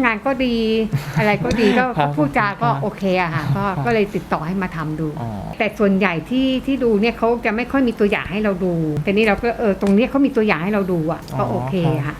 งานก็ดีอะไรก็ดีก็ครับพูดจาก็ครับโอเคอะค่ะก็ครับก็เลยติดต่อให้มาทำดู อ๋อ แต่ส่วนใหญ่ที่ที่ดูเนี่ยเขาจะไม่ค่อยมีตัวอย่างให้เราดูแต่นี่เราก็เออตรงเนี้ยเขามีตัวอย่างให้เราดูอะก็โอเคค่ะ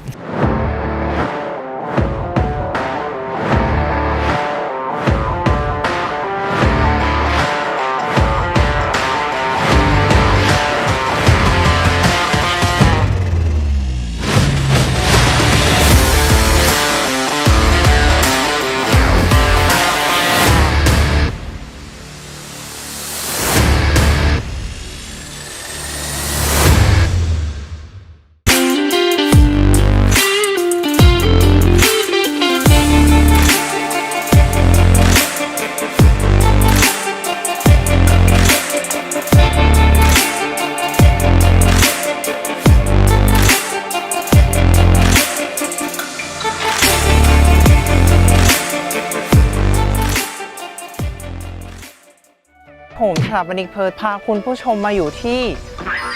มสถาปนิกเพิร์ดพาคุณผู้ชมมาอยู่ที่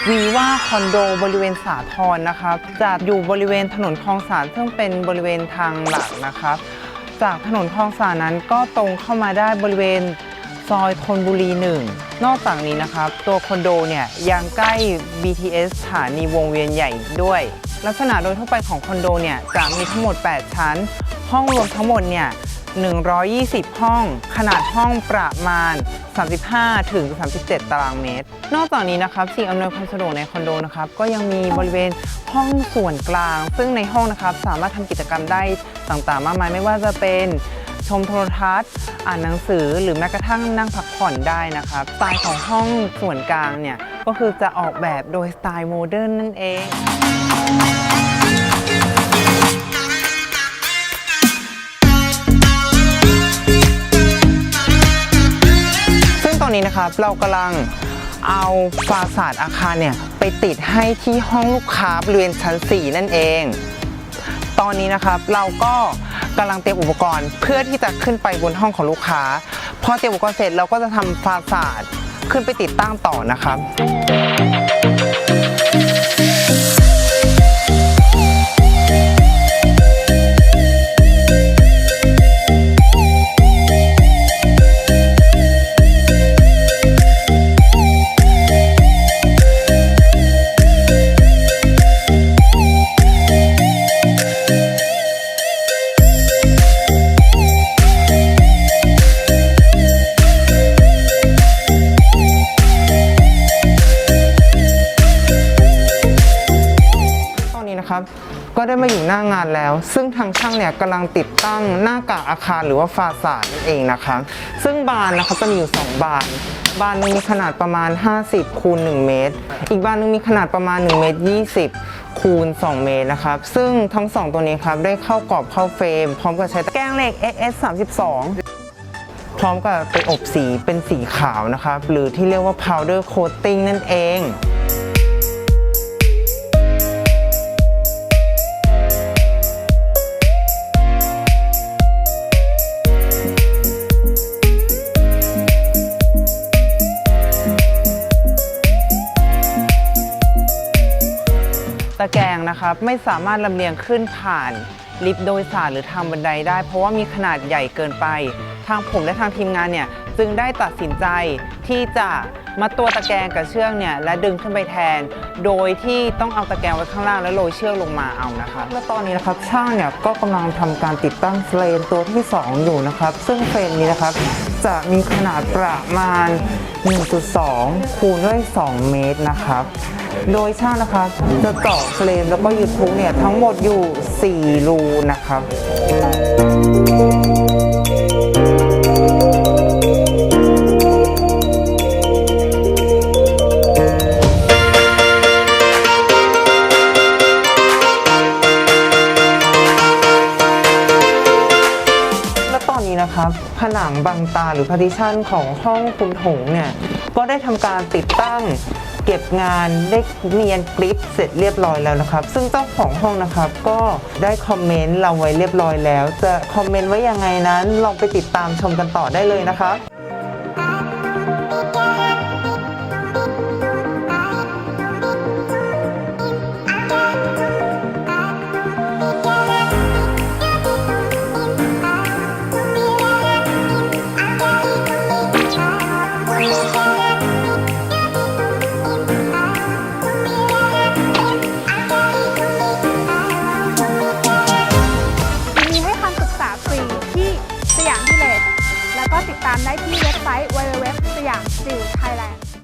วีว่าคอนโดบริเวณสาทรนะครับจะอยู่บริเวณถนนคลองสานซึ่งเป็นบริเวณทางหลักนะครับ จากถนนคลองสานนั้นก็ตรงเข้ามาได้บริเวณซอยธนบุรีหนึ่งนอกจากนี้นะครับ ตัวคอนโดเนี่ยยังใกล้ BTS สถานีวงเวียนใหญ่ด้วย ลักษณะโดยทั่วไปของคอนโดเนี่ยจะมีทั้งหมด 8 ชั้น ห้องรวมทั้งหมดเนี่ย 120 ห้อง ขนาดห้องประมาณ 35 ถึง 37 ตารางเมตร นอกจากนี้นะครับสิ่งอำนวยความสะดวกในคอนโดนะครับก็ยังมีบริเวณห้องส่วนกลาง ซึ่งในห้องนะครับสามารถทำกิจกรรมได้ต่างๆ มากมายไม่ว่าจะเป็นชมโทรทัศน์ อ่านหนังสือหรือแม้กระทั่งนั่งพักผ่อนได้นะครับสไตล์ของห้องส่วนกลางเนี่ยก็คือจะออกแบบโดยสไตล์โมเดิร์นนั่นเอง นี้นะครับเรากำลังเอาฟาสาดอาคารเนี่ยไปติดให้ที่ห้องลูกค้าบริเวณชั้น 4 นั่นเอง ตอนนี้นะครับเราก็กำลังเตรียมอุปกรณ์เพื่อที่จะขึ้นไปบนห้องของลูกค้า พอเตรียมอุปกรณ์เสร็จเราก็จะทำฟาสาดขึ้นไปติดตั้งต่อนะครับ นะครับ ก็ได้มาอยู่หน้างานแล้ว ซึ่งทางช่างเนี่ยกำลังติดตั้งหน้ากากอาคารหรือว่าฟาสาดนั่นเองนะครับ ซึ่งบานนะครับจะมีอยู่ 2 บาน บานหนึงมีขนาดประมาณ 50คูณ1เมตร อีกบานหนึงมีขนาดประมาณ1เมตร20คูณ 2 เมตรนะครับ ซึ่งทั้งสองตัวนี้ครับ ได้เข้ากรอบเข้าเฟรม พร้อมกับใช้ตะแกงเหล็ก SS 32พร้อมกับไปอบสีเป็นสีขาวนะครับ หรือที่เรียกว่า powder coating นั่นเอง ตะแกรงนะครับไม่สามารถลำเลียงขึ้นผ่านลิฟต์โดยสารหรือทางบันไดได้ เพราะว่ามีขนาดใหญ่เกินไป ทางผมและทางทีมงานเนี่ยจึงได้ตัดสินใจที่จะ มาตัวตะแกรงกับเชือกเนี่ยและดึงขึ้นไปแทน โดยที่ต้องเอาตะแกรงไว้ข้างล่างแล้วโรยเชือกลงมาเอานะคะและตอนนี้นะครับช่างเนี่ยก็กำลังทำการติดตั้งเฟรมตัวที่ 2 อยู่นะครับ ซึ่งเฟรมนี้นะครับจะมีขนาดประมาณ 1.2 คูณด้วย 2 เมตรนะครับ โดยช่างนะครับจะเจาะเฟรมแล้วก็ยูทูบเนี่ยทั้งหมดอยู่ 4 รูนะครับ นี้นะครับผนังบังตาหรือพาร์ติชันของห้องคุณหงเนี่ยก็ได้ทำการติดตั้งเก็บงานได้เนียนกริปเสร็จเรียบร้อยแล้วนะครับ ซึ่งเจ้าของห้องนะครับก็ได้คอมเมนต์เราไว้เรียบร้อยแล้ว จะคอมเมนต์ไว้ยังไงนั้นลองไปติดตามชมกันต่อได้เลยนะครับ ตามได้ที่เว็บไซต์ www สยามสิวไทยแลนด์